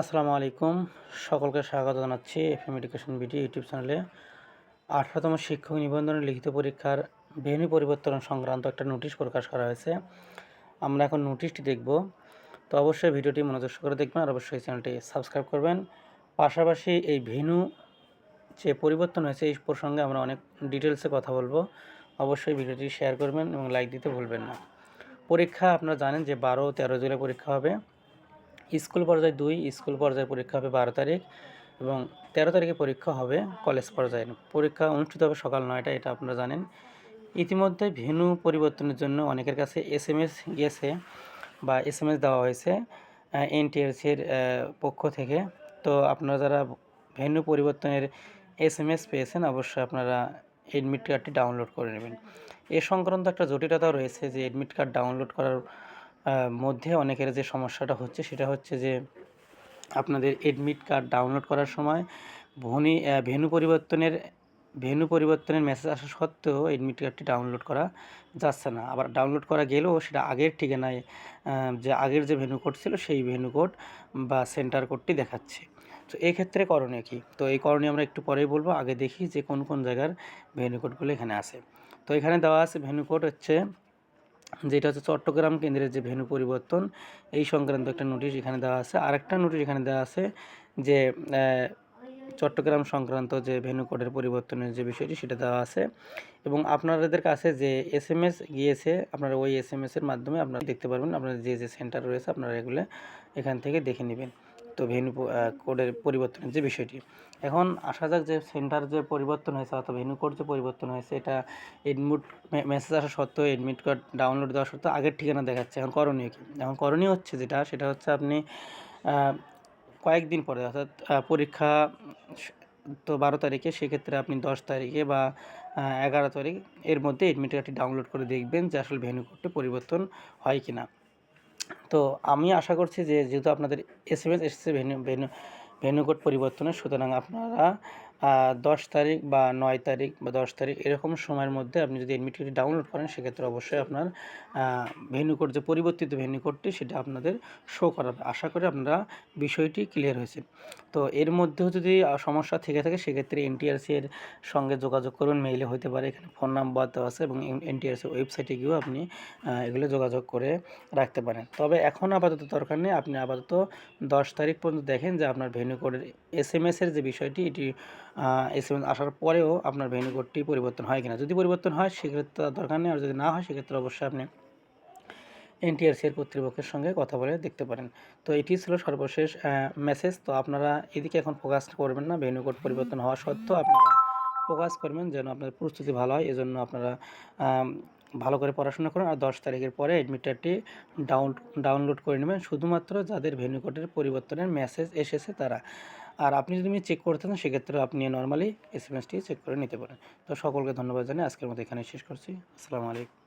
আসসালামু আলাইকুম। সকলকে স্বাগত জানাচ্ছি এফএম এডুকেশন বিডি ইউটিউব চ্যানেলে আঠারোতম শিক্ষক নিবন্ধনের লিখিত পরীক্ষার ভেন্যু পরিবর্তন সংক্রান্ত একটা নোটিশ প্রকাশ করা হয়েছে। আমরা এখন নোটিশটি দেখব। তো অবশ্যই ভিডিওটি মনোযোগ করে দেখবেন আর অবশ্যই চ্যানেলটি সাবস্ক্রাইব করবেন। পাশাপাশি এই ভেন্যু যে পরিবর্তন হয়েছে, এই প্রসঙ্গে আমরা অনেক ডিটেলসে কথা বলব। অবশ্যই ভিডিওটি শেয়ার করবেন এবং লাইক দিতে ভুলবেন না। পরীক্ষা আপনারা জানেন যে বারো তেরো জুলাই পরীক্ষা হবে। স্কুল পর্যায়ে দুই, স্কুল পর্যায়ে পরীক্ষা হবে বারো তারিখ এবং তেরো তারিখে পরীক্ষা হবে কলেজ পর্যায়ে। পরীক্ষা অনুষ্ঠিত হবে সকাল নয়টা এটা আপনারা জানেন। ইতিমধ্যে ভেন্যু পরিবর্তনের জন্য অনেকের কাছে এস এম এস গিয়েছে বা এস এম এস দেওয়া হয়েছে এনটিআরসির পক্ষ থেকে। তো আপনারা যারা ভেন্যু পরিবর্তনের এস এম এস পেয়েছেন, অবশ্যই আপনারা এডমিট কার্ডটি ডাউনলোড করে নেবেন। এ সংক্রান্ত একটা জটিলতাও রয়েছে যে এডমিট কার্ড ডাউনলোড করার মধ্যে অনেকের যে সমস্যাটা হচ্ছে সেটা হচ্ছে যে আপনাদের এডমিট কার্ড ডাউনলোড করার সময় ভনি ভেনু পরিবর্তনের ভেনু পরিবর্তনের মেসেজ আসা সত্ত্বেও এডমিট কার্ডটি ডাউনলোড করা যাচ্ছে না। আবার ডাউনলোড করা গেলেও সেটা আগের ঠিকানায় যে আগের যে ভেনু কোড ছিল সেই ভেনু কোড বা সেন্টার কোডটি দেখাচ্ছে। তো এই ক্ষেত্রে করণীয় কী? তো এই করণীয় আমরা একটু পরেই বলব, আগে দেখি যে কোন কোন জায়গার ভেনু কোডগুলো এখানে আছে। তো এখানে দেওয়া আছে ভেনু কোড হচ্ছে যেটা হচ্ছে চট্টগ্রাম কেন্দ্রের যে ভেনু পরিবর্তন, এই সংক্রান্ত একটা নোটিশ এখানে দেওয়া আছে। আরেকটা নোটিশ এখানে দেওয়া আছে যে চট্টগ্রাম সংক্রান্ত যে ভেনু কোডের পরিবর্তনের যে বিষয়টি সেটা দেওয়া আছে। এবং আপনাদের কাছে যে এস এম এস গিয়েছে, আপনারা ওই এস এম এসের মাধ্যমে আপনারা দেখতে পারবেন, আপনার যে যে সেন্টার রয়েছে, আপনারা এগুলো এখান থেকে দেখে নেবেন। তো ভেনু কোডের পরিবর্তনের যে বিষয়টি। এখন আসা যাক যে সেন্টার যে পরিবর্তন হয়েছে অথবা ভেনু কোড যে পরিবর্তন হয়েছে, এটা এডমিট মেসেজ আসা সত্ত্বেও এডমিট কার্ড ডাউনলোড দেওয়া সত্ত্বেও আগের ঠিকানা দেখাচ্ছে। এখন করণীয় কী? এখন করণীয় হচ্ছে যেটা, সেটা হচ্ছে আপনি কয়েকদিন পরে, অর্থাৎ পরীক্ষা তো বারো তারিখে, সেক্ষেত্রে আপনি দশ তারিখে বা এগারো তারিখ এর মধ্যে এডমিট কার্ডটি ডাউনলোড করে দেখবেন যে আসলে ভেনু কোডটি পরিবর্তন হয় কি না তো আমি আশা করছি যে যেহেতু আপনাদের এস এম এস এসেছে ভেনু ভেনু ভেনু কোড পরিবর্তনের, সুতরাং আপনারা দশ তারিখ বা নয় তারিখ বা দশ তারিখ এরকম সময়ের মধ্যে আপনি যদি এডমিট কার্ডটি ডাউনলোড করেন, সেক্ষেত্রে অবশ্যই আপনার ভেন্যু কোড যে পরিবর্তিত ভেন্যু কোডটি সেটা আপনাদের শো করাবে। আশা করি আপনারা বিষয়টি ক্লিয়ার হয়েছে। তো এর মধ্যেও যদি সমস্যা থেকে থাকে, সেক্ষেত্রে এনটিআরসি এর সঙ্গে যোগাযোগ করুন। মেইলে হতে পারে, এখানে ফোন নাম্বার দেওয়া আছে এবং এনটিআরসি ওয়েবসাইটে গিয়েও আপনি এগুলো যোগাযোগ করে রাখতে পারেন। তবে এখন আপাতত দরকার নেই। আপনি আপাতত দশ তারিখ পর্যন্ত দেখেন যে আপনার ভেন্যু কোডের এস এম এসের যে বিষয়টি, এটি এস আসার পরেও আপনার ভেন্যু কোডটি পরিবর্তন হয় কিনা। যদি পরিবর্তন হয়, সেক্ষেত্রে দরকার নেই। আর যদি না হয়, সেক্ষেত্রে অবশ্যই আপনি এনটিআরসি এর কর্তৃপক্ষের সঙ্গে কথা বলে দেখতে পারেন। তো এটি ছিল সর্বশেষ মেসেজ তো আপনারা এদিকে এখন ফোকাস করবেন না। ভেন্যু কোড পরিবর্তন হওয়া সত্ত্বেও আপনারা ফোকাস করবেন যেন আপনার প্রস্তুতি ভালো হয়। এজন্য আপনারা ভালো করে পড়াশোনা করুন। আর দশ তারিখের পরে অ্যাডমিটারটি ডাউন ডাউনলোড করে নেবেন। শুধুমাত্র যাদের ভেন্যু কোডের পরিবর্তনের মেসেজ এসেছে তারা। আর আপনি যদি চেক করতে চান সেক্ষেত্রে আপনি নর্মালি এস এম এসটি চেক করে নিতে পারেন। তো সকলকে ধন্যবাদ জানিয়ে আজকের মতো এখানে শেষ করছি। আসসালামু আলাইকুম।